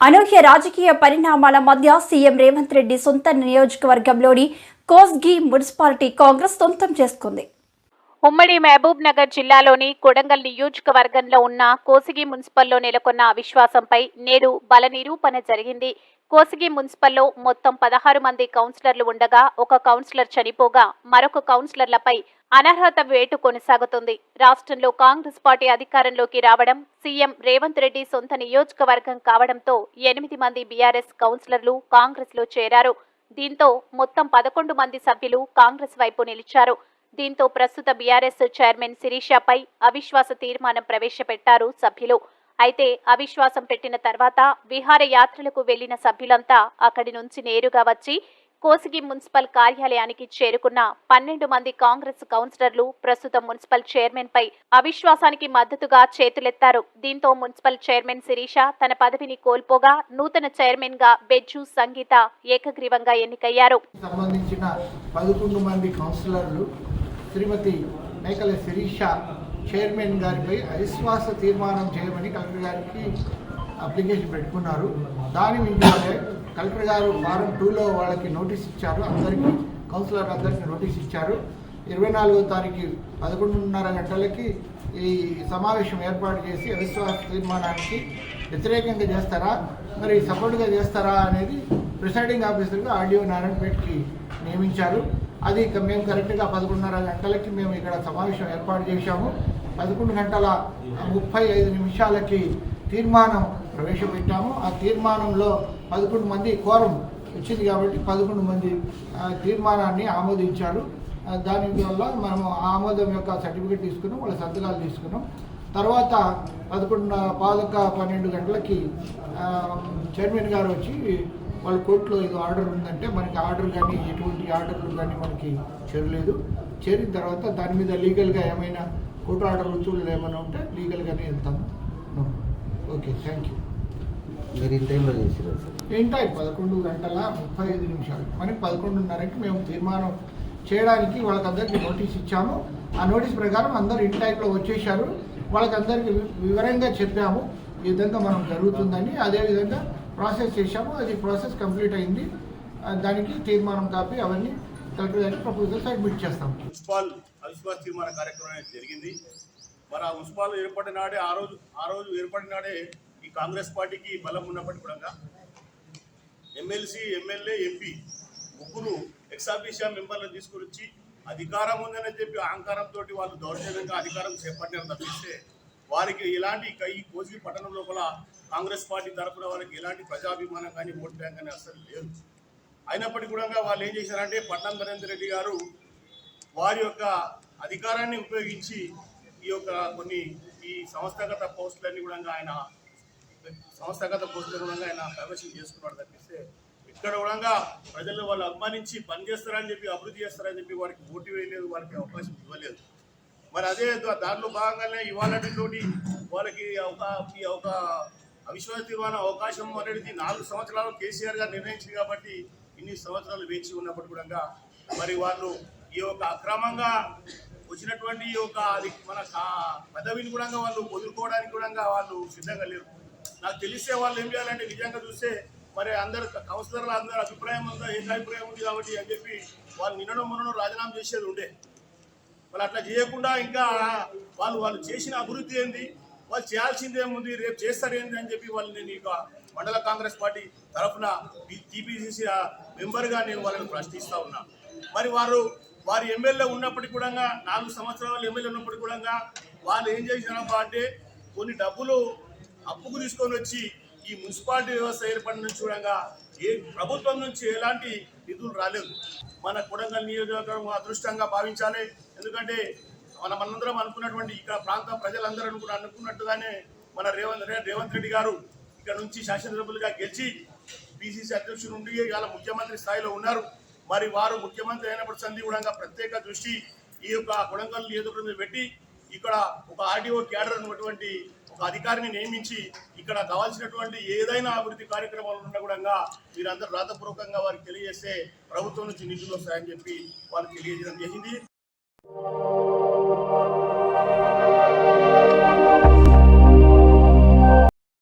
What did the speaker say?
అనూహ్య రాజకీయ పరిణామాల మధ్య సీఎం రేవంత్ రెడ్డి సొంత నియోజకవర్గంలోని కోస్గి మున్సిపాలిటీ కాంగ్రెస్ సొంతం చేసుకుంది. ఉమ్మడి మహబూబ్ నగర్ జిల్లాలోని కొడంగల్ నియోజకవర్గంలో ఉన్న కోసిగి మున్సిపల్లో నెలకొన్న అవిశ్వాసంపై నేడు బల నిరూపణ జరిగింది. కోసిగి మున్సిపల్లో మొత్తం పదహారు మంది కౌన్సిలర్లు ఉండగా ఒక కౌన్సిలర్ చనిపోగా మరొక కౌన్సిలర్లపై అనర్హత వేటు కొనసాగుతుంది. రాష్ట్రంలో కాంగ్రెస్ పార్టీ అధికారంలోకి రావడం సీఎం రేవంత్ రెడ్డి సొంత నియోజకవర్గం కావడంతో ఎనిమిది మంది బీఆర్ఎస్ కౌన్సిలర్లు కాంగ్రెస్లో చేరారు. దీంతో మొత్తం పదకొండు మంది సభ్యులు కాంగ్రెస్ వైపు నిలిచారు. దీంతో ప్రస్తుత బీఆర్ఎస్ చైర్మన్ శిరీషపై అవిశ్వాస తీర్మానం ప్రవేశపెట్టారు సభ్యులు. అయితే అవిశ్వాసం పెట్టిన తర్వాత విహారయాత్రలకు వెళ్ళిన సభ్యులంతా అక్కడి నుంచి నేరుగా వచ్చి కోసిగి మున్సిపల్ కార్యాలయానికి చేరుకున్న పన్నెండు మంది కాంగ్రెస్ కౌన్సిలర్లు ప్రస్తుత మున్సిపల్ చైర్మన్ పై అవిశ్వాసానికి మద్దతుగా చేతులెత్తారు. దీంతో మున్సిపల్ చైర్మన్ శిరీష తన పదవిని కోల్పోగా నూతన చైర్మన్గా బెజ్జు సంగీత ఏకగ్రీవంగా ఎన్నికయ్యారు. సంబంధించిన పదకొండు మంది కౌన్సిలర్లు శ్రీమతి మేకల శిరీష చైర్మన్ గారిపై అవిశ్వాస తీర్మానం చేయమని కలెక్టర్ గారికి అప్లికేషన్ పెట్టుకున్నారు. దాని వింటే కలెక్టర్ గారు వారం టూలో వాళ్ళకి నోటీస్ ఇచ్చారు. అందరికీ కౌన్సిలర్ అందరికీ నోటీస్ ఇచ్చారు. ఇరవై నాలుగో తారీఖు పదకొండున్నర గంటలకి ఈ సమావేశం ఏర్పాటు చేసి అవిశ్వాస తీర్మానానికి వ్యతిరేకంగా చేస్తారా? మరి సపోర్ట్గా చేస్తారా అనేది ప్రిసైడింగ్ ఆఫీసర్గా ఆర్డీఓ నారాయణపేటకి నియమించారు. అది ఇక మేము కరెక్ట్గా పదకొండున్నర గంటలకి మేము ఇక్కడ సమావేశం ఏర్పాటు చేశాము. పదకొండు గంటల ముప్పై ఐదు నిమిషాలకి తీర్మానం ప్రవేశపెట్టాము. ఆ తీర్మానంలో పదకొండు మంది కోరం వచ్చింది కాబట్టి పదకొండు మంది తీర్మానాన్ని ఆమోదించారు. దానివల్ల దాని వల్ల మనం ఆ ఆమోదం యొక్క సర్టిఫికేట్ తీసుకున్నాం వాళ్ళ సంతకాలు తీసుకున్నాం. తర్వాత పదకొండు పాదక పన్నెండు గంటలకి చైర్మన్ గారు వచ్చి వాళ్ళ కోర్టులో ఏదో ఆర్డర్ ఉందంటే మనకి ఆర్డర్ కానీ ఎటువంటి ఆర్డర్లు కానీ మనకి చేరలేదు. చేరిన తర్వాత దాని మీద లీగల్గా ఏమైనా కోర్టు ఆర్డర్ రుచులు ఏమైనా ఉంటే లీగల్గానే వెళ్తాము ఓకే థ్యాంక్ యూ మీరు ఈ టైంలో చేసిరా ఏంటో పదకొండు గంటల ముప్పై ఐదు నిమిషాలు. మనకి పదకొండున్నరకి మేము తీర్మానం చేయడానికి వాళ్ళకందరికీ నోటీస్ ఇచ్చాము. ఆ నోటీస్ ప్రకారం అందరూ ఇన్ టైంలో వచ్చేసారు వాళ్ళకందరికీ వివరంగా చెప్పాము. ఈ విధంగా మనం జరుగుతుందని అదేవిధంగా ప్రాసెస్ చేశాము. అది ప్రాసెస్ కంప్లీట్ అయింది. దానికి తీర్మానం కాపీ అవన్నీ కలెక్టర్ గారికి ప్రపోజల్ సబ్మిట్ చేస్తాం. మున్సిపాల్ అవిశ్వాస తీర్మాన కార్యక్రమం అనేది జరిగింది. మరి ఆ మున్సిపాల్ ఏర్పడిన నాడే ఆ రోజు ఆ రోజు ఏర్పడిన నాడే ఈ కాంగ్రెస్ పార్టీకి బలం ఉన్నప్పటికీ కూడా ఎమ్మెల్సీ ఎమ్మెల్యే ఎంపీ ముగ్గురు ఎక్సాఫీషియా మెంబర్లను తీసుకుని వచ్చి అధికారం ఉందని చెప్పి అహంకారంతో వాళ్ళు దౌర్జన్యంగా అధికారం చేపట్టారు తప్పిస్తే వారికి ఎలాంటి ఈ కోసి పట్టణం లోపల కాంగ్రెస్ పార్టీ తరఫున వాళ్ళకి ఎలాంటి ప్రజాభిమానం కానీ ఓట్ బ్యాంక్ కానీ అసలు లేదు. అయినప్పటికీ కూడా వాళ్ళు ఏం చేశారంటే పట్నం నరేందర్ రెడ్డి గారు వారి యొక్క అధికారాన్ని ఉపయోగించి ఈ యొక్క కొన్ని ఈ సంస్థాగత పోస్టులన్నీ కూడా ఆయన సంస్థాగత పోస్టులు కూడా ఆయన ప్రవేశం చేసుకున్నాడు తప్పిస్తే ఇక్కడ కూడా ప్రజలు వాళ్ళు అభిమానించి పనిచేస్తారని చెప్పి అభివృద్ధి చేస్తారని చెప్పి వారికి ఓటు వేయలేదు వారికి అవకాశం ఇవ్వలేదు. మరి అదే దా- దాంట్లో భాగంగానే ఇవాళతోటి వాళ్ళకి ఒక ఈ ఒక అవిశ్వాస తీర్మానం అవకాశం అనేది నాలుగు సంవత్సరాలు కేసీఆర్ గారు నిర్ణయించింది కాబట్టి ఇన్ని సంవత్సరాలు వేచి ఉన్నప్పుడు కూడా మరి వాళ్ళు ఈ యొక్క అక్రమంగా వచ్చినటువంటి ఈ యొక్క అది మన కా- పదవిని కూడా వాళ్ళు వదులుకోవడానికి కూడా వాళ్ళు సిద్ధంగా లేరు. నాకు తెలిసే వాళ్ళు ఏం చేయాలంటే నిజంగా చూస్తే మరి అందరు కౌన్సిలర్ల అందరు అభిప్రాయం ఉందా ఏకాభిప్రాయం ఉంది కాబట్టి అని చెప్పి వాళ్ళు నిన్నడం మొన్ననో రాజీనామా చేసేది ఉండే. వాళ్ళు అట్లా చేయకుండా ఇంకా వాళ్ళు వాళ్ళు చేసిన అభివృద్ధి ఏంది? వాళ్ళు చేయాల్సిందే ఏముంది? రేపు చేస్తారు ఏంటి అని చెప్పి వాళ్ళు నేను ఇక మండల కాంగ్రెస్ పార్టీ తరఫున టీపీసీసీ మెంబర్గా నేను వాళ్ళని ప్రశ్నిస్తూ ఉన్నా. మరి వారు వారి ఎమ్మెల్యే ఉన్నప్పటికీ కూడా నాలుగు సంవత్సరాలు ఎమ్మెల్యే ఉన్నప్పటికీ కూడా వాళ్ళు ఏం చేసినారబ్బా అంటే కొన్ని డబ్బులు అప్పుకు తీసుకొని వచ్చి ఈ మున్సిపాలిటీ వ్యవస్థ ఏర్పడిన నుంచి కూడా ఏ ప్రభుత్వం నుంచి ఎలాంటి నిధులు రాలేదు. మన కొడంగల్ నియోజకవర్గం అదృష్టంగా భావించాలి. ఎందుకంటే మన మనందరం అనుకున్నటువంటి ఇక్కడ ప్రాంత ప్రజలందరూ అనుకున్న అనుకున్నట్టుగానే మన రేవంత్ రేవంత్ రెడ్డి గారు ఇక్కడ నుంచి శాసనసభ్యులుగా గెలిచి పిసిసి అధ్యక్షుడు ఉండి ఇవాళ ముఖ్యమంత్రి స్థాయిలో ఉన్నారు. మరి వారు ముఖ్యమంత్రి అయినప్పుడు సంధి కూడా ప్రత్యేక దృష్టి ఈ యొక్క కొడంగల్ నియోజకవర్గం పెట్టి ఇక్కడ ఒక ఆర్డీఓ క్యాడర్ ఉన్నటువంటి ఒక అధికారిని నియమించి ఇక్కడ కావాల్సినటువంటి ఏదైనా అభివృద్ధి కార్యక్రమాలు ఉండకూడంగా కూడా మీరందరూ రాతపూర్వకంగా వారికి తెలియజేస్తే ప్రభుత్వం నుంచి నిధులు వస్తాయని చెప్పి వారికి తెలియజేయడం జరిగింది.